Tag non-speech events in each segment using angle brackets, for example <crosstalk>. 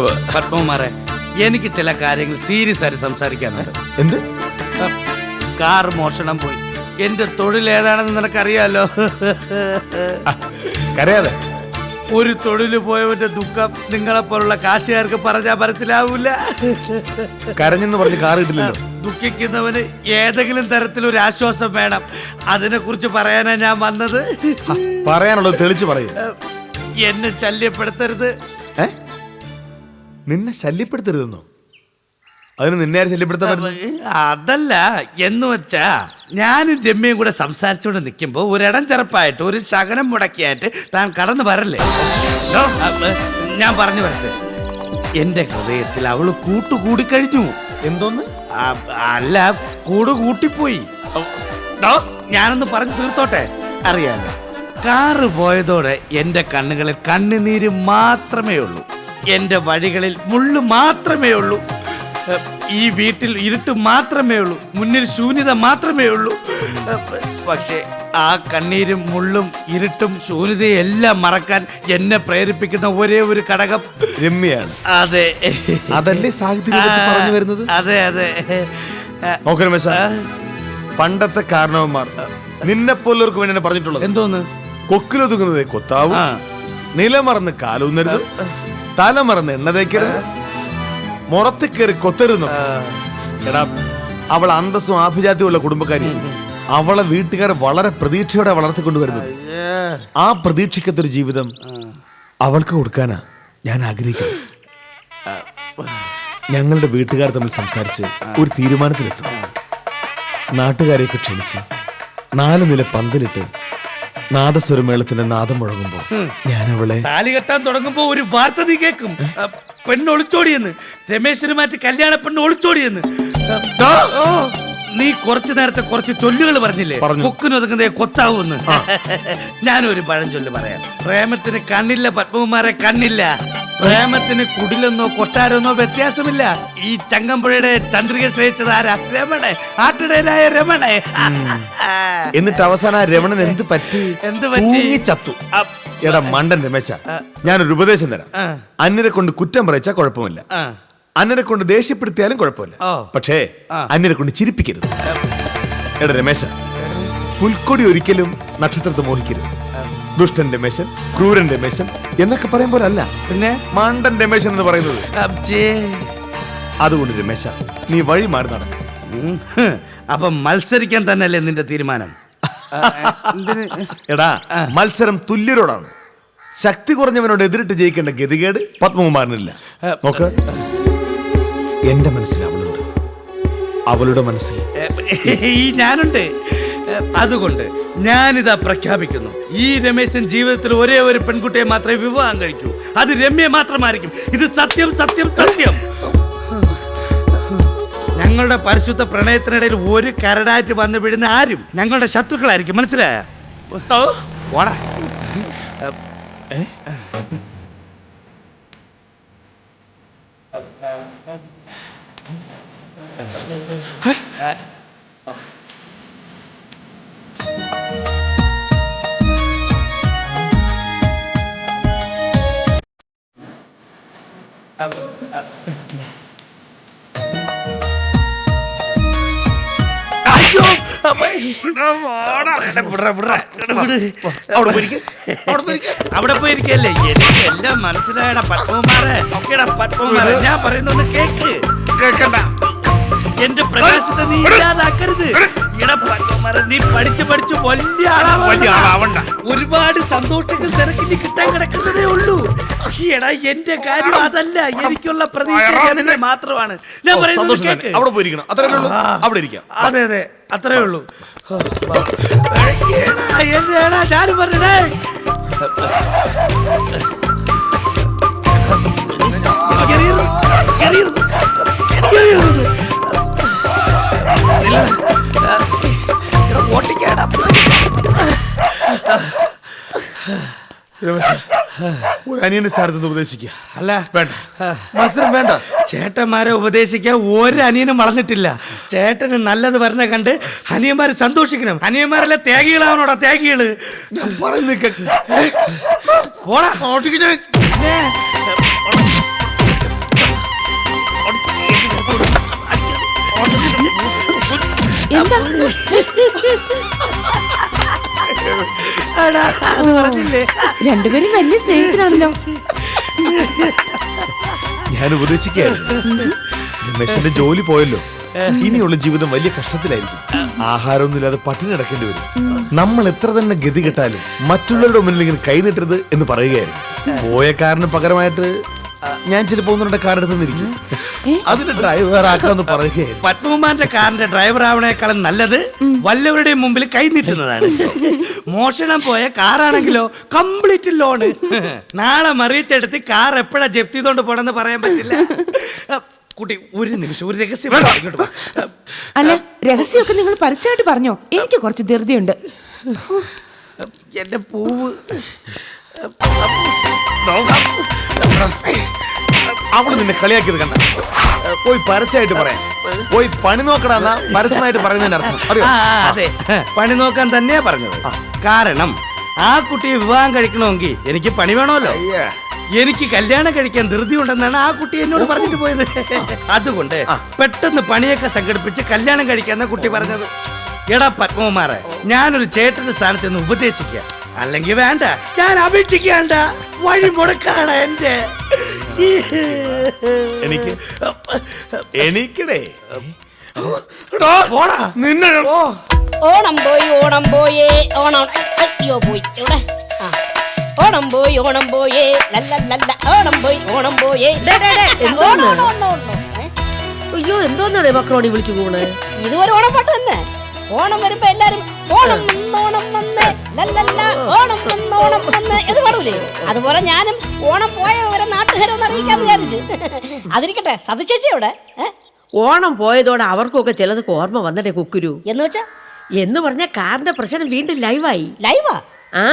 പത്മകുമാറെ എനിക്ക് ചില കാര്യങ്ങൾ സീരിയസ് ആയിട്ട് സംസാരിക്കാനുണ്ട്. എന്ത്? കാർ മോഷണം പോയി. എന്റെ തൊഴിൽ ഏതാണെന്ന് നിനക്കറിയാലോ? കരയാതെ. ഒരു തൊഴിൽ പോയവന്റെ ദുഃഖം നിങ്ങളെ പോലുള്ള കാശുകാർക്ക് പറഞ്ഞാൽ മനസ്സിലാവൂല. കരഞ്ഞെന്ന് പറഞ്ഞ് കാർ കിട്ടില്ലല്ലോ ദുഃഖിക്കുന്നവന് ഏതെങ്കിലും തരത്തിൽ ഒരു ആശ്വാസം വേണം. അതിനെ കുറിച്ച് പറയാനാ ഞാൻ വന്നത്. പറയാനുള്ളത് തെളിച്ചു പറയൂ. എന്നെ ശല്യപ്പെടുത്തരുത്. ഏ? നിന്നെ ശല്യപ്പെടുത്തരുതെന്നോ? അതിന് നിന്നെ ആരും ശല്യപ്പെടുത്താൻ പറ്റുന്നു? അതല്ല എന്ന് വെച്ചാ ഞാനും രമ്യയും കൂടെ സംസാരിച്ചുകൊണ്ട് നിൽക്കുമ്പോൾ ഒരിടം ചെറുപ്പായിട്ട് ഒരു ശകനം മുടക്കിയായിട്ട് താൻ കടന്നു വരല്ലേ? ലോ, ഞാൻ പറഞ്ഞു വരട്ടെ. എന്റെ ഹൃദയത്തിൽ അവൾ കൂട്ടുകൂടി കഴിഞ്ഞു. എന്തോന്ന്? അല്ല കൂട് കൂട്ടിപ്പോയി. ഡോ, ഞാനൊന്ന് പറഞ്ഞു തീർത്തോട്ടെ? അറിയാലോ കാറ് പോയതോടെ എന്റെ കണ്ണുകളിൽ കണ്ണുനീര് മാത്രമേ ഉള്ളൂ. എന്റെ വഴികളിൽ മുള്ളു മാത്രമേ ഉള്ളൂ. ഈ വീട്ടിൽ ഇരുട്ട് മാത്രമേ ഉള്ളൂ. മുന്നിൽ ശൂന്യത മാത്രമേ ഉള്ളൂ. പക്ഷേ ആ കണ്ണീരും മുള്ളും ഇരുട്ടും ശൂന്യതയെല്ലാം മറക്കാൻ എന്നെ പ്രേരിപ്പിക്കുന്ന ഒരേ ഒരു ഘടകം രമ്യാണ് അതെ. അതല്ലേ പറഞ്ഞു വരുന്നത്? അതെ അതെ. പണ്ടത്തെ കാരണവന്മാർ നിന്നെ പോലുള്ളവർക്ക് വേണ്ടിയാണ് പറഞ്ഞിട്ടുള്ളത്. എന്തോന്ന്? കൊക്കിലൊതുങ്ങുന്നതേ കൊത്താവും നിലമറന്ന് കാലൂന്നരുത്. തലമറന്ന് എണ്ണ തേക്കരുത്. മുറത്ത് കയറി കൊത്തരുന്നു. എടാ അവൾ അന്തസ്സും ആഭിജാത്യമുള്ള കുടുംബക്കാരി അവളെ വീട്ടുകാർ വളരെ പ്രതീക്ഷയോടെ വളർത്തിക്കൊണ്ടുവരുന്നത് ആ പ്രതീക്ഷിക്കത്തൊരു ജീവിതം അവൾക്ക് കൊടുക്കാനാ ഞാൻ ആഗ്രഹിക്കുന്നു ഞങ്ങളുടെ വീട്ടുകാർ തമ്മിൽ സംസാരിച്ച് ഒരു തീരുമാനത്തിലെത്തും. നാട്ടുകാരെയൊക്കെ ക്ഷണിച്ച് നാല് നില പന്തലിട്ട് നാദസ്വരമേളത്തിന്റെ നാദം മുഴങ്ങുമ്പോൾ ഞാൻ അവളെ താലി കെട്ടാൻ തുടങ്ങുമ്പോ ഒരു വാർത്ത നീ കേക്കും. പെണ്ണ് ഒളിച്ചോടിയെന്ന്. രമേശിന് മാറ്റി കല്യാണ പെണ്ണ് ഒളിച്ചോടിയെന്ന്. നീ കുറച്ചു നേരത്തെ കുറച്ച് ചൊല്ലുകൾ പറഞ്ഞില്ലേ? പറഞ്ഞു. കൊക്കിനൊതുങ്ങുന്നേ കൊത്താവൂന്ന്. ഞാനൊരു പഴഞ്ചൊല്ല് പറയാം. പ്രേമത്തിന് കണ്ണില്ല പത്മകുമാരെ കണ്ണില്ല. പ്രേമത്തിന് കുടിലെന്നോ കൊട്ടാരെന്നോ വ്യത്യാസമില്ല. ഈ ചങ്ങമ്പുഴയുടെ ചന്ദ്രിക സ്നേഹിച്ചത് ആരാ രമണ. ആട്ടിടയിലായ രമണ എന്നിട്ട് അവസാനം ആ രമണൻ എന്ത് പറ്റി? എന്ത് പറ്റി? ചത്തു എടാ മണ്ടൻ രമേശ ഞാനൊരു ഉപദേശം തരാം. ആ. അന്യരെ കൊണ്ട് കുറ്റം പറയിച്ചാൽ കുഴപ്പമില്ല. ആ. അന്യരെ കൊണ്ട് ദേഷ്യപ്പെടുത്തിയാലും കുഴപ്പമില്ല. ഓ. പക്ഷേ ആ. അന്യരെ കൊണ്ട് ചിരിപ്പിക്കരുത്. എടാ രമേശ പുൽക്കൊടി ഒരിക്കലും നക്ഷത്രത്തെ മോഹിക്കരുത്. ദുഷ്ടൻ മേശൻ ക്രൂരന്റെ മേശൻ എന്നൊക്കെ പറയും പോലെ അല്ല പിന്നെ? മണ്ടൻ രമേശൻ എന്ന് പറയുന്നത്. അബ്ജേ. അതുകൊണ്ട് രമേശ നീ വഴി മാറി നടക്കും. ഉം. ഹ്. അപ്പൊ മത്സരിക്കാൻ തന്നെയല്ലേ നിന്റെ തീരുമാനം? എടാ മത്സരം തുല്യരോടാണ്. ശക്തി കുറഞ്ഞവനോട് എതിരിട്ട് ജയിക്കേണ്ട ഗതികേട് പത്മകുമാരനില്ല. നോക്ക്. എന്റെ മനസ്സിൽ അവളുണ്ട്. അവളുടെ മനസ്സിൽ ഈ ഞാനുണ്ട്. അതുകൊണ്ട് ഞാനിതാ പ്രഖ്യാപിക്കുന്നു. ഈ രമേശൻ ജീവിതത്തിൽ ഒരേ ഒരു പെൺകുട്ടിയെ മാത്രമേ വിവാഹം കഴിക്കൂ. അത് രമ്യ മാത്രമായിരിക്കും. ഇത് സത്യം സത്യം സത്യം. ഞങ്ങളുടെ പരിശുദ്ധ പ്രണയത്തിനിടയിൽ ഒരു കരടായിട്ട് വന്ന് വീഴുന്ന ആരും ഞങ്ങളുടെ ശത്രുക്കളായിരിക്കും. മനസ്സിലായ? ഓടാ അവിടെ പോയിരിക്ക്. അവിടെ പോയിരിക്ക്. അവിടെ പോയിരിക്കല്ലേ എനിക്ക് എല്ലാം മനസ്സിലായടാ പത്മകുമാറെ. എടാ പത്മകുമാറെ ഞാൻ പറയുന്നൊന്ന് കേക്ക്. കേൾക്കണ്ട എന്റെ പ്രകാശത്തെ നീ ഇല്ലാതാക്കരുത് നീ പഠിച്ചു പഠിച്ചു വലിയ ആളാവണ്ട. ഒരുപാട് സന്തോഷങ്ങൾ നിനക്ക് കിട്ടാൻ കിടക്കുന്നതേ ഉള്ളൂ എടാ എന്റെ കാര്യം അതല്ല എനിക്കുള്ള പ്രതീക്ഷ മാത്രമാണ് ഞാൻ പറയുന്നത്. കേക്ക് അവിടെ പോയിരിക്കണം അത്രേ ഉള്ളൂ. അവിടെ ഇരിക്കാം അതെ അതെ അത്രേ ഉള്ളൂ ഞാൻ പറഞ്ഞേ എറിയരുത്, എറിയരുത്, എറിയരുത്. ഒരു അനിയന്റെ സ്ഥാനത്ത് ഉപദേശിക്കുക. അല്ല. വേണ്ട. മത്സരം വേണ്ട. ചേട്ടന്മാരെ ഉപദേശിക്കാൻ ഒരു അനിയനും വളർന്നിട്ടില്ല. ചേട്ടന് നല്ലത് പറഞ്ഞ കണ്ട് അനിയന്മാര് സന്തോഷിക്കണം. അനിയന്മാരെല്ലാം തേകികളാവണോടാ തേകികൾ? ഞാൻ രണ്ടുപേരും വലിയ സ്നേഹത്തിലാണല്ലോ ഞാൻ ഉപദേശിക്കുന്നു ജോലി പോയല്ലോ. ഇനിയുള്ള ജീവിതം വലിയ കഷ്ടത്തിലായിരിക്കും. ആഹാരമൊന്നുമില്ലാതെ പട്ടിണി കിടക്കേണ്ടി വരും. നമ്മൾ എത്ര തന്നെ ഗതി കെട്ടാലും മറ്റുള്ളവരുടെ മുന്നിൽ ഇങ്ങനെ കൈനീട്ടരുത് എന്ന് പറയുകയായിരുന്നു. പോയ കാറിന് പകരമായിട്ട് ഞാൻ ചിലപ്പോ ഒന്നുകൊണ്ട് കാറെടുത്തുനിന്നിരിക്കും എടുത്ത് നിന്നിരിക്കും. അതിന് ഡ്രൈവർ ആക്കാന്ന് പറയുകയായിരുന്നു. പത്മകുമാറിന്റെ കാറിന്റെ ഡ്രൈവർ ആവണേക്കാളും നല്ലത് വല്ലവരുടെ മുമ്പിൽ കൈനീട്ടുന്നതാണ് മോഷണം പോയ കാറാണെങ്കിലോ കംപ്ലീറ്റ് ലോണ് നാളെ മറിയിച്ചെടുത്ത് കാർ എപ്പോഴാ ജപ്തി ചെയ്തോണ്ട് പോണെന്ന് പറയാൻ പറ്റില്ല. കുട്ടി ഒരു നിമിഷം ഒരു രഹസ്യം. അല്ല രഹസ്യമൊക്കെ നിങ്ങൾ പരസ്യമായിട്ട് പറഞ്ഞോ? എനിക്ക് കുറച്ച് ധൃതിയുണ്ട്. എന്റെ പൂവ്. അവൾ നിന്നെ കളിയാക്കിയത് കണ്ട. പോയി പരസ്യമായിട്ട് പറയാം. പോയി പണി നോക്കടാന്നാ പരസ്യമായിട്ട് പറയുന്നതിന്റെ അർത്ഥം. അറിയോ? ആ, അതെ. പണി നോക്കാൻ തന്നെയാ പറഞ്ഞത്. കാരണം ആ കുട്ടിയെ വിവാഹം കഴിക്കണമെങ്കിൽ എനിക്ക് പണി വേണമല്ലോ. അയ്യേ. എനിക്ക് കല്യാണം കഴിക്കാൻ ധൃതി ഉണ്ടെന്നാണ് ആ കുട്ടി എന്നോട് പറഞ്ഞിട്ട് പോയത്. അതുകൊണ്ട് പെട്ടെന്ന് പണിയൊക്കെ സംഘടിപ്പിച്ച് കല്യാണം കഴിക്കാന്ന കുട്ടി പറഞ്ഞത്. എടാ പത്മകുമാറെ ഞാനൊരു ചേട്ടന്റെ സ്ഥാനത്ത് നിന്ന് ഉപദേശിക്കുക അല്ലെങ്കിൽ വേണ്ട ഞാൻ അപേക്ഷിക്കാണ്ട. വഴി മുടക്കാണ് എന്റെ. എനിക്ക് എനിക്കടേ പോടാ. നിന്നെ ഓണം പോയി ഓണം പോയേ. ഓണം അയ്യോ പോയി? എവിടെ? ആ. ഓണം പോയി ഓണം പോയേ. ലല്ല ഓണം പോയി ഓണം പോയേ? ഓണം, ഓണം, ഓണം, ഓണം. ഏ? അയ്യോ എന്തോന്നാണ് മക്കളോടി വിളിച്ചു പോണ്? ഇതുവരെ പാട്ട് തന്നെ. ഓണം വരുമ്പോ എല്ലാരും ഓണം വന്നോണം വന്ന്. ലല്ലല്ല ഓണം വന്നോണം വന്ന്. എന്ന് പാടൂലേ? അതുപോലെ ഞാനും ഓണം പോയ ഒരു നാട്ടുകാരെ ഒന്ന് അറിയിക്കാൻ വിചാരിച്ചു. അതിരിക്കട്ടെ സതിച്ചേച്ചി അവിടെ ഓണം പോയതോടെ അവർക്കൊക്കെ ചിലത് ഓർമ്മ വന്നടേ കുക്കുരു? എന്ന് വെച്ചാ? എന്ന് പറഞ്ഞ കാറിന്റെ പ്രശ്നം വീണ്ടും ലൈവായി. ലൈവാ? ആ.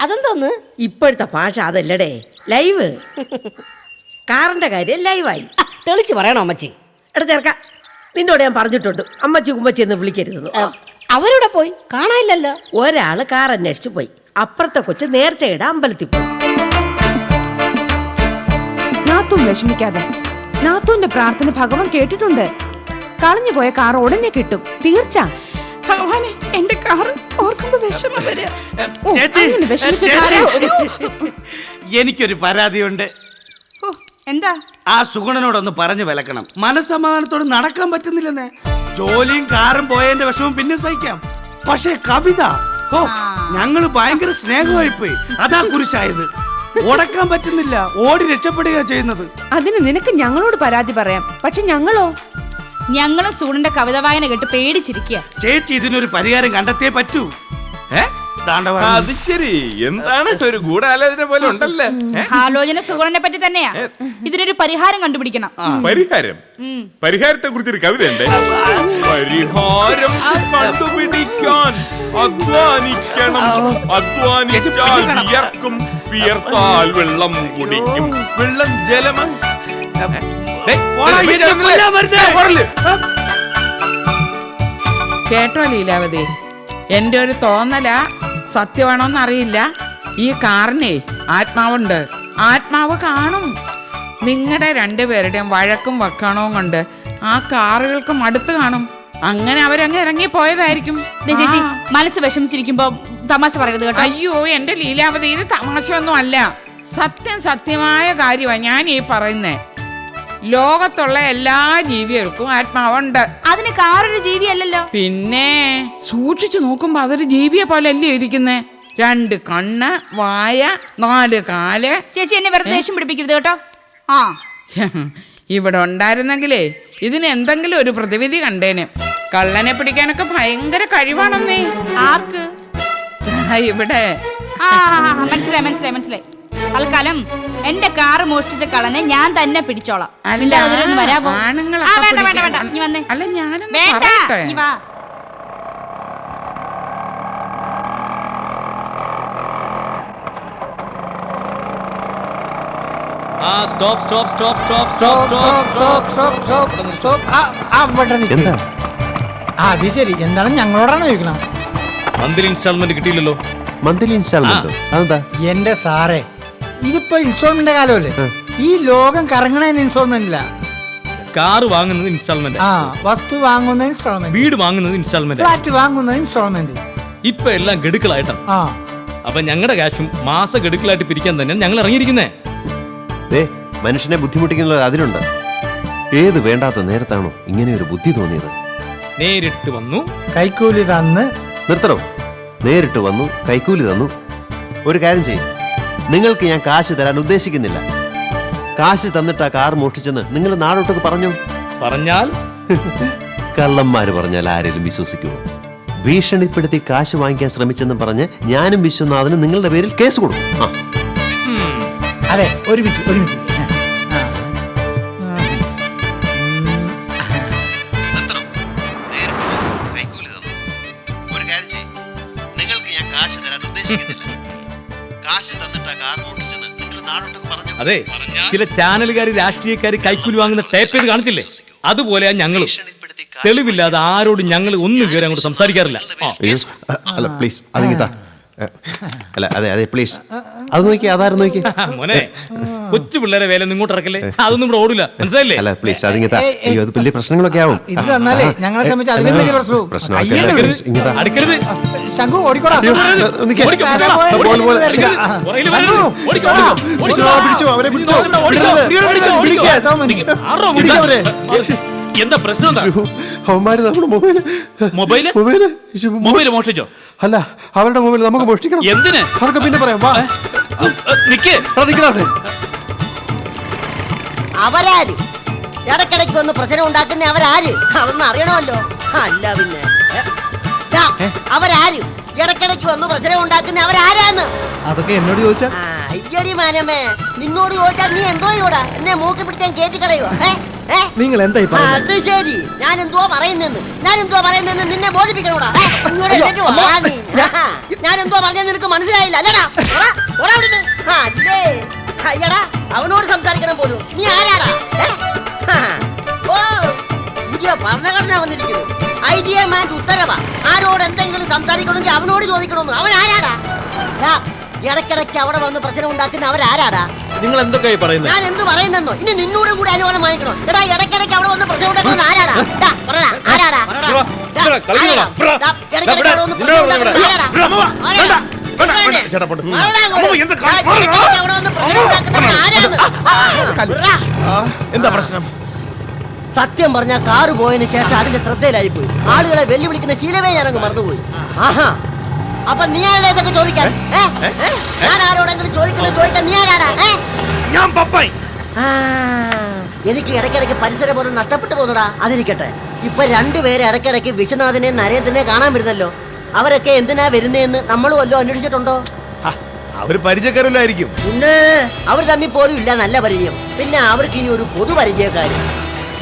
അതെന്തോന്ന്? ഇപ്പോഴത്തെ ഭാഷ അതല്ലടേ ലൈവ്. കാറിന്റെ കാര്യം ലൈവായി. തെളിച്ചു പറയണോ അമ്മച്ചി? എടാ ചേർക്ക നിന്നോട് ഞാൻ പറഞ്ഞിട്ടുണ്ട്. അമ്മച്ചി കുമ്മച്ചി എന്ന് വിളിക്കരുതെന്ന്. അ, അവരുടെ പോയി കാണാനില്ലല്ലോ. ഒരാൾ കാർ അന്വേഷിച്ചു പോയി. അപ്പുറത്തെ കൊച്ചു നേർച്ചയുടെ അമ്പലത്തിൽ പോയി. വിഷമിക്കാതെ. നാത്തൂന്റെ പ്രാർത്ഥന ഭഗവാൻ കേട്ടിട്ടുണ്ട്. കളഞ്ഞു പോയ കാർ ഉടനെ കിട്ടും. തീർച്ച? ഭഗവാനെ എന്റെ കാർ ഓർക്കുമ്പോ വിഷമം വരിക. ഓ, ചേച്ചി. അങ്ങനെ വിഷമിച്ച ചേച്ചി. കാര്യം- എനിക്കൊരു പരാതിയുണ്ട്. എന്താ? ആ സുഗുണനോടൊന്ന് പറഞ്ഞു വിലക്കണം. മനസ്സമാധാനത്തോട് നടക്കാൻ പറ്റുന്നില്ലെന്നേ. ജോലിയും കാറും പോയതിന്റെ വിഷമം പിന്നെ സഹിക്കാം. പക്ഷേ കവിത ഓ ഞങ്ങൾ ഭയങ്കര സ്നേഹമായി പോയി. അതാ കുരിശായത്. ഓടക്കാൻ പറ്റുന്നില്ല. ഓടി രക്ഷപ്പെടുക ചെയ്യുന്നത്. അതിന് നിനക്ക് ഞങ്ങളോട് പരാതി പറയാം. പക്ഷെ ഞങ്ങളോ? ഞങ്ങളും സൂണിന്റെ കവിത വായന കേട്ട് പേടിച്ചിരിക്കുക ചേച്ചി ഇതിനൊരു പരിഹാരം കണ്ടെത്തിയേ പറ്റൂ. അത് ശരി. എന്താണ് ഒരു ഗൂഢാലോചന പോലെ ഉണ്ടല്ലേ? ആലോചന സുഗുണനെ പറ്റി തന്നെയാ. ഇതിനൊരു പരിഹാരം കണ്ടുപിടിക്കണം. പരിഹാരം? പരിഹാരത്തെ കുറിച്ച് ഒരു കവിത ഉണ്ട്. പരിഹാരം കണ്ടുപിടിക്കാൻ അധ്വാനിക്കണം. അധ്വാനിച്ചാൽ വിയർക്കും. വിയർത്താൽ വെള്ളം കുടിക്കും. വെള്ളം ജലം. പോടാ, എന്നെ കൊല്ലാൻ വരുന്നേ. കേട്ടോ ലീലാവതി. എന്റെ ഒരു തോന്നലാ സത്യമാണോന്ന് അറിയില്ല ഈ കാറിനെ ആത്മാവുണ്ട്. ആത്മാവ് കാണും. നിങ്ങളുടെ രണ്ടുപേരുടെയും വഴക്കും വക്കാണവും കൊണ്ട് ആ കാറുകൾക്കും അടുത്ത് കാണും. അങ്ങനെ അവരങ്ങ് ഇറങ്ങി പോയതായിരിക്കും ദേ ചേച്ചി ആ. മനസ്സ് വിഷമിച്ചിരിക്കുമ്പോ തമാശ പറയരുത് കേട്ടോ. അയ്യോ എന്റെ ലീലാവതി ഇത് തമാശയൊന്നും അല്ല സത്യം സത്യമായ കാര്യമാണ് ഞാൻ ഈ പറയുന്നേ. ലോകത്തുള്ള എല്ലാ ജീവികൾക്കും ആത്മാവുണ്ട്. അതിന് കാറൊരു ജീവിയല്ലല്ലോ? പിന്നെ സൂക്ഷിച്ചു നോക്കുമ്പോ അതൊരു ജീവിയെ പോലെ അല്ലേ ഇരിക്കുന്നേ? രണ്ട് കണ്ണ് വായ നാല് കാൽ. ചേച്ചി എന്നെ വെറുതെ ദേഷ്യം പിടിപ്പിക്കരുത് കേട്ടോ. ആ. <laughs> ഇവിടെ ഉണ്ടായിരുന്നെങ്കിലേ ഇതിന് എന്തെങ്കിലും ഒരു പ്രതിവിധി കണ്ടേനെ. കള്ളനെ പിടിക്കാനൊക്കെ ഭയങ്കര കഴിവാണെന്നേ. ആർക്ക്? ഇവിടെ. മനസ്സിലായി മനസ്സിലായി മനസ്സിലായി. തൽക്കാലം. എന്റെ കാറ് മോഷ്ടിച്ച കളനെ ഞാൻ തന്നെ പിടിച്ചോളാം. അല്ല, ഇല്ല, അതിലൊന്ന് വരാമോ? ആണുങ്ങളൊക്കെ ആ, വേണ്ട വേണ്ട നീ വന്നേ. അല്ല വേണ്ട നീ വാ. ആ stop stop stop stop stop stop എന്താ? ആ അത് ശരി. എന്താണ് ഞങ്ങളോടാണ് ചോദിക്കണം? മന്ത്ലി ഇൻസ്റ്റാൾമെന്റ് കിട്ടിയില്ലല്ലോ. മന്ത്ലി ഇൻസ്റ്റാൾമെന്റ് അതെന്താ? എന്റെ സാറേ ഇതിപ്പോ ഇൻസ്റ്റോൾമെന്റ് കാലമല്ലേ? ഈ ലോകം കറങ്ങണതിന് ഇൻസ്റ്റോൾമെന്റ് ഇല്ല കാറ് വാങ്ങുന്നത് ഇൻസ്റ്റാൾമെന്റ് ആ വസ്തു വാങ്ങുന്ന ഇൻസ്റ്റാൾമെന്റ് വീട് വാങ്ങുന്നത് ഇൻസ്റ്റാൾമെന്റ് ഫ്ലാറ്റ് വാങ്ങുന്നത് ഇൻസ്റ്റാൾമെന്റ് ഇപ്പൊ എല്ലാം ഗഡുക്കളായിട്ടാണ് ആ. അപ്പൊ ഞങ്ങളുടെ കാശും മാസ ഗഡുക്കളായിട്ട് പിരിക്കാൻ തന്നെ ഞങ്ങൾ ഇറങ്ങിയിരിക്കുന്നേ. ദേ മനുഷ്യനെ ബുദ്ധിമുട്ടിക്കുന്നത് അതിലുണ്ട്. ഏത് വേണ്ടാത്ത നേരത്താണോ ഇങ്ങനെ ഒരു ബുദ്ധി തോന്നിയത്. നേരിട്ട് വന്നു. കൈക്കൂലി തന്ന്. നിർത്തണം? നേരിട്ട് വന്നു കൈക്കൂലി തന്നു. ഒരു കാര്യം ചെയ്യും. നിങ്ങൾക്ക് ഞാൻ കാശ് തരാൻ ഉദ്ദേശിക്കുന്നില്ല. കാശ് തന്നിട്ട് ആ കാർ മോഷ്ടിച്ചെന്ന് നിങ്ങൾ നാടോട്ടൊക്കെ പറഞ്ഞു? പറഞ്ഞാൽ? <laughs> കള്ളന്മാര് പറഞ്ഞാൽ ആരെങ്കിലും വിശ്വസിക്കുമോ? ഭീഷണിപ്പെടുത്തി കാശ് വാങ്ങിക്കാൻ ശ്രമിച്ചെന്ന് പറഞ്ഞ് ഞാനും വിശ്വനാഥനും നിങ്ങളുടെ പേരിൽ കേസ് കൊടുക്കും. അതെ ഒരു മിനിറ്റ് ഒരു മിനിറ്റ്. അതെ ചില ചാനലുകാർ രാഷ്ട്രീയക്കാർ കൈക്കൂലി വാങ്ങുന്ന ടേപ്പ് ചെയ്ത് കാണിച്ചില്ലേ? അതുപോലെയാ ഞങ്ങളും. തെളിവില്ലാതെ ആരോടും ഞങ്ങൾ ഒന്നും വിവരം അങ്ങോട്ട് സംസാരിക്കാറില്ല. പ്ലീസ് അല്ല അതെ അതെ പ്ലീസ് അത് നോക്കി അതാരും നോക്കി മോനെ കൊച്ചു പിള്ളേരെ വേല നിങ്ങോട്ട് ഇങ്ങോട്ട് ഇറക്കല്ലേ അതൊന്നും ഇവിടെ ഓടില്ല മനസ്സിലായില്ലേ അല്ല പ്ലീസ് അതിങ്ങനെ അയ്യോ അത് വലിയ പ്രശ്നങ്ങളൊക്കെ ആവും ഇത് തന്നാലേ ഞങ്ങളെ സംബന്ധിച്ച് അതിലും വലിയ പ്രശ്നവും. അടുക്കരുത് ശംഖു ഓടിക്കോടാ പിടിച്ചോ, അവരെ പിടിച്ചോ. എന്താ പ്രശ്നം എന്താ? അവന്മാര് നമ്മുടെ മൊബൈൽ മൊബൈൽ? മൊബൈൽ? മൊബൈൽ മോഷ്ടിച്ചോ? അല്ല അവരുടെ മൊബൈൽ നമുക്ക് മോഷ്ടിക്കണം. എന്തിന്? അതൊക്കെ പിന്നെ പറയാം വാ. നിക്ക്. അവിടെ അവരാര്? ഇടക്കിടയ്ക്ക് ഒന്ന് പ്രശ്നം ഉണ്ടാക്കുന്ന അവരാര്? അതൊന്നും അറിയണമല്ലോ. അല്ല പിന്നെ. അവരാര്? ഇടക്കിടയ്ക്ക് വന്ന് പ്രശ്നം ഉണ്ടാക്കുന്ന അവരാരാന്ന് അതൊക്കെ എന്നോട് ചോദിച്ചാ ആ, അയ്യടി മാനമേ നിന്നോട് ചോദിച്ചാൽ നീ എന്തോ ചെയ്യൂടാ എന്നെ മൂക്കി പിടിച്ചാൽ കേട്ടി കളയോ ഏ? ഏ? നിങ്ങൾ എന്തായി പറയുന്നത് അത് ശരി ഞാൻ എന്തോ പറയുന്നെന്ന് ഞാൻ എന്തോ പറയുന്നെന്ന് നിന്നെ ബോധിപ്പിക്കണോടാ ഏ? ഇങ്ങോട്ട് എഴുന്നേറ്റ് വാ, നീ. ആഹാ. ഞാൻ എന്തോ പറഞ്ഞെന്ന് നിനക്ക് മനസ്സിലായില്ല അല്ലടാ ഓടാ, ഓടാ അവിടുന്ന്. ആ, അല്ലേ അയ്യടാ അവനോട് സംസാരിക്കണം പോലും നീ ആരാടാ ഏ? ആ, ഓ പുതിയ ഭരണഘടന വന്നിരിക്കുന്നു. ഐഡിയ മാൻ ഉത്തരവ. ആരോട് എന്തെങ്കിലും സംസാരിക്കണമെങ്കിൽ അവനോട് ചോദിക്കണമെന്ന്. അവൻ ആരാടാ? ഇടക്കിടയ്ക്ക് അവിടെ വന്ന് പ്രശ്നം ഉണ്ടാക്കുന്ന അവരാരാടാ? നിങ്ങൾ എന്തൊക്കെയായി പറയുന്നത് ഞാൻ എന്ത് പറയുന്നെന്നോ? ഇനി നിന്നോട് കൂടി അനുവാദം വാങ്ങിക്കണോ? എടാ ഇടക്കിടയ്ക്ക് അവിടെ വന്ന് പ്രശ്നം ഉണ്ടാക്കുന്ന ആരാടാ? പറടാ, ആരാടാ? ഇടയ്ക്കിടയ്ക്ക് അവിടെ വന്ന് പ്രശ്നം ഉണ്ടാക്കുന്ന ആരാടാ? എന്താ പ്രശ്നം? സത്യം പറഞ്ഞ കാറ് പോയതിനു ശേഷം അതിന്റെ ശ്രദ്ധയിലായി പോയി ആളുകളെ വെല്ലുവിളിക്കുന്ന ശീലമേ ഞാനങ്ങ് മറന്നുപോയി. ആഹാ. അപ്പൊ നീ ആരുടെ ഇതൊക്കെ ചോദിക്കാൻ? ഞാൻ ആരോടെങ്കിലും ചോദിക്കുന്നത് ചോദിക്കാൻ നീ ആരാടാ? ഞാൻ പപ്പായി. എനിക്ക് ഇടയ്ക്കിടയ്ക്ക് പരിസരബോധം നഷ്ടപ്പെട്ടു പോകുന്നടാ. അതിരിക്കട്ടെ. ഇപ്പൊ രണ്ടുപേരെ ഇടയ്ക്കിടയ്ക്ക് വിശ്വനാഥനെ നരേന്ദ്രനെ കാണാൻ വരുന്നല്ലോ. അവരൊക്കെ എന്തിനാ വരുന്നതെന്ന് നമ്മളും അല്ലോ അന്വേഷിച്ചിട്ടുണ്ടോ? അവർ പരിചയക്കാരല്ലായിരിക്കും. പിന്നെ അവർ തമ്മിൽ പോലും ഇല്ല നല്ല പരിചയം. പിന്നെ അവർക്ക് ഇനി ഒരു പൊതു പരിചയക്കാര്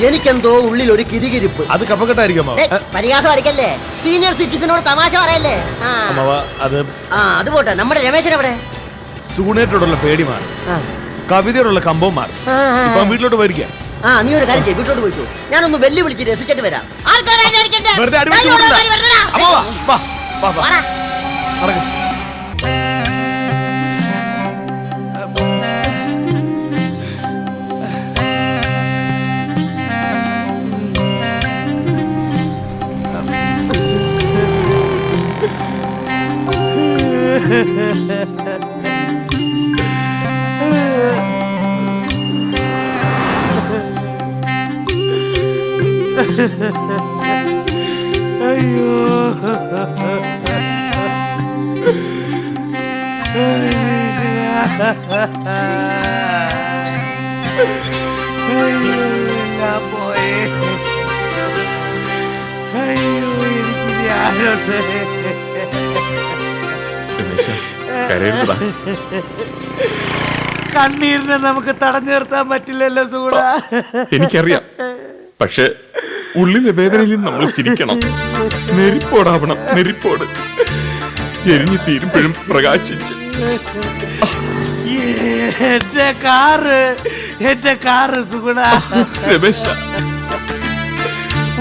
എനിക്കെന്തോ ഉള്ളിൽ ഒരു കിരികിരിപ്പ് അത് കപ്പക്കെട്ടായിരിക്കും ഏയ്, പരിഹാസം അടിക്കല്ലേ സീനിയർ സിറ്റിസനോട് തമാശ പറയല്ലേ ആ അമ്മാവ അത് ആ അത് പോട്ടെ നമ്മുടെ രമേശൻ എവിടെ സൂണേറ്റോടുള്ള പേടി മാറി ആ. കവിതയോടുള്ള കമ്പവും മാറി ആ, ആ, ഇപ്പൊ വീട്ടിലോട്ട് വരിക ആ നീ ഒരു കാര്യം ചെയ്യ് വീട്ടിലോട്ട് പോയിക്കോ ഞാനൊന്ന് വെല്ലു വിളിച്ച് രസിച്ചിട്ട് വരാം ആൾക്കാരെ എന്നെ അടിക്കണ്ടേ? വെറുതെ അടിപിടിച്ച് ദൈവമുള്ള കൂട്ടണ്ട. കാര്യം വരണ്ടാ. അമ്മാവ, വാ, വാ, വാ. വാടാ. നടക്ക്. കണ്ണീരിനെ നമുക്ക് തടഞ്ഞു നിർത്താൻ പറ്റില്ലല്ലോ സൂട. എനിക്കറിയാം. പക്ഷെ ഉള്ളിലെ വേദനയിൽ നമ്മൾ ചിരിക്കണം. നെരിപ്പോടാവണം നെരിപ്പോട്. എരിഞ്ഞു തീരുമ്പോഴും പ്രകാശിച്ച്. എന്റെ കാറ് എന്റെ കാറ് സുഗുണ രമേശ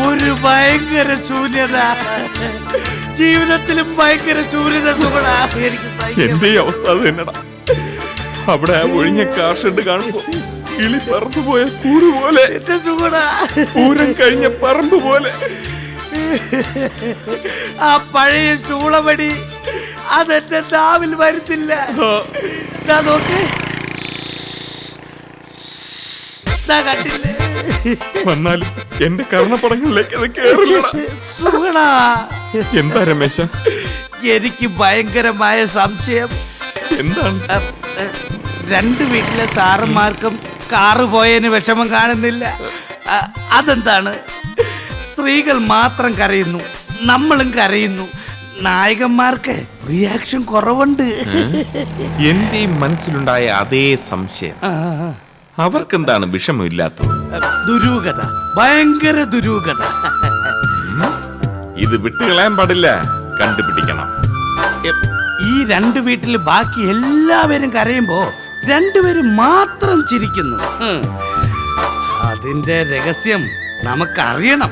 ഒരു ഭയങ്കര ശൂന്യത. ജീവിതത്തിലും ഭയങ്കര ശൂന്യത എന്റെ അവസ്ഥ അത് തന്നെടാ. അവിടെ ആ ഒഴിഞ്ഞ കാർ ഷെഡ് കാണുമ്പോ കിളി പറന്നുപോയ കൂട് പോലെ. എന്റെ സുഗുണ. പൂരം കഴിഞ്ഞ പറമ്പ് പോലെ. ആ പഴയ ചൂളമടി അതെന്റെ നാവിൽ വരുത്തില്ല. നോക്ക്. കണ്ടില്ലേ? വന്നാലും എന്റെ കർണപ്പടങ്ങളിലേക്ക് അത് കേറില്ലടാ. സുഗുണ എന്താ രമേശ? എനിക്ക് ഭയങ്കരമായ സംശയം. എന്താണ്? അ, അ, രണ്ട് വീട്ടിലെ സാറന്മാർക്കും കാറ് പോയതിന് വിഷമം കാണുന്നില്ല. അ, അതെന്താണ്? സ്ത്രീകൾ മാത്രം കരയുന്നു നമ്മളും കരയുന്നു. നായകന്മാർക്ക് റിയാക്ഷൻ കുറവുണ്ട്. എന്റെയും മനസ്സിലുണ്ടായ അതേ സംശയം. ആ, അവർക്കെന്താണ് വിഷമമില്ലാത്തത്? ദുരൂഹത. ഭയങ്കര ദുരൂഹത. ഇത് വിട്ടുകളയാൻ പാടില്ല. കണ്ടുപിടിക്കണം. ഈ രണ്ടു വീട്ടിൽ ബാക്കി എല്ലാവരും കരയുമ്പോ രണ്ടുപേരും മാത്രം ചിരിക്കുന്നു. അതിന്റെ രഹസ്യം നമുക്കറിയണം.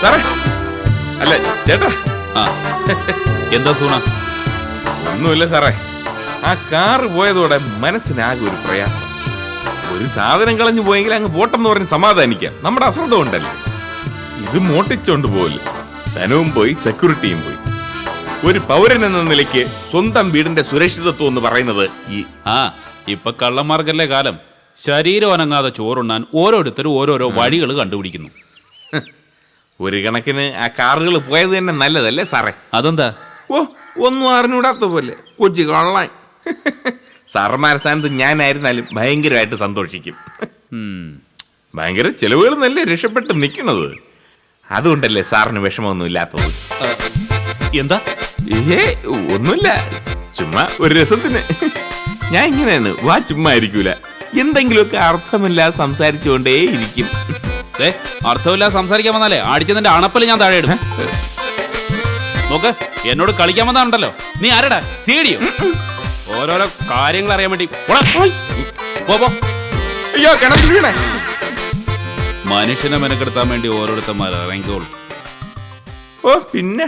സാറേ. അല്ല ചേട്ടാ? എന്താ സൂണ? ഒന്നുമില്ല സാറേ. ആ കാറ് പോയതോടെ മനസ്സിനാകെ ഒരു പ്രയാസം. ഒരു സാധനം കളഞ്ഞു പോയെങ്കിൽ അങ്ങ് പോട്ടെന്ന് പറഞ്ഞ് സമാധാനിക്കാം. നമ്മുടെ അശ്രദ്ധ ഉണ്ടല്ലേ ഇത് മോട്ടിച്ചോണ്ട് പോലും ധനവും പോയി സെക്യൂരിറ്റിയും പോയി. ഒരു പൗരൻ എന്ന നിലയ്ക്ക് സ്വന്തം വീടിന്റെ സുരക്ഷിതത്വം എന്ന് പറയുന്നത് ഈ ആ ഇപ്പൊ കള്ളന്മാർക്കല്ലേ കാലം. ശരീരം അനങ്ങാതെ ചോറുണ്ണാൻ ഓരോരുത്തരും ഓരോരോ വഴികൾ കണ്ടുപിടിക്കുന്നു. ഒരു കണക്കിന് ആ കാറുകൾ പോയത് തന്നെ നല്ലതല്ലേ സാറേ? അതെന്താ? ഓ ഒന്നും അറിഞ്ഞൂടാത്ത പോലെ. കൊച്ചു കൊള്ളാൻ. സാറന്മാരെ സ്ഥാനത്ത് ഞാനായിരുന്നാലും ഭയങ്കരമായിട്ട് സന്തോഷിക്കും. ഭയങ്കര ചെലവുകൾ നല്ല രക്ഷപ്പെട്ട് നിൽക്കണത് അതുകൊണ്ടല്ലേ സാറിന് വിഷമമൊന്നും ഇല്ലാത്തത് എന്താ? ഏ ഒന്നുമില്ല. ചുമ്മാ ഒരു രസത്തിന്. ഞാൻ ഇങ്ങനെയാണ്. വാ ചുമ്മാ ആയിരിക്കൂല എന്തെങ്കിലുമൊക്കെ അർത്ഥമില്ലാതെ സംസാരിച്ചുകൊണ്ടേ ഇരിക്കും. അർത്ഥമില്ലാതെ സംസാരിക്കാൻ വന്നാലേ അടിച്ചതിന്റെ അണപ്പൽ ഞാൻ താഴെ ഇടും. നോക്ക്. എന്നോട് കളിക്കാൻ വന്നാണല്ലോ നീ ആരടാ? സീഡിയോ? ഓരോരോ കാര്യങ്ങൾ അറിയാൻ വേണ്ടി. അയ്യോ കിണറ്റിൽ വീണേ. മനുഷ്യനെ മെനക്കെടുത്താൻ വേണ്ടി ഓരോരുത്തന്മാർ ഇറങ്ങിക്കോളും. ഓ പിന്നെ?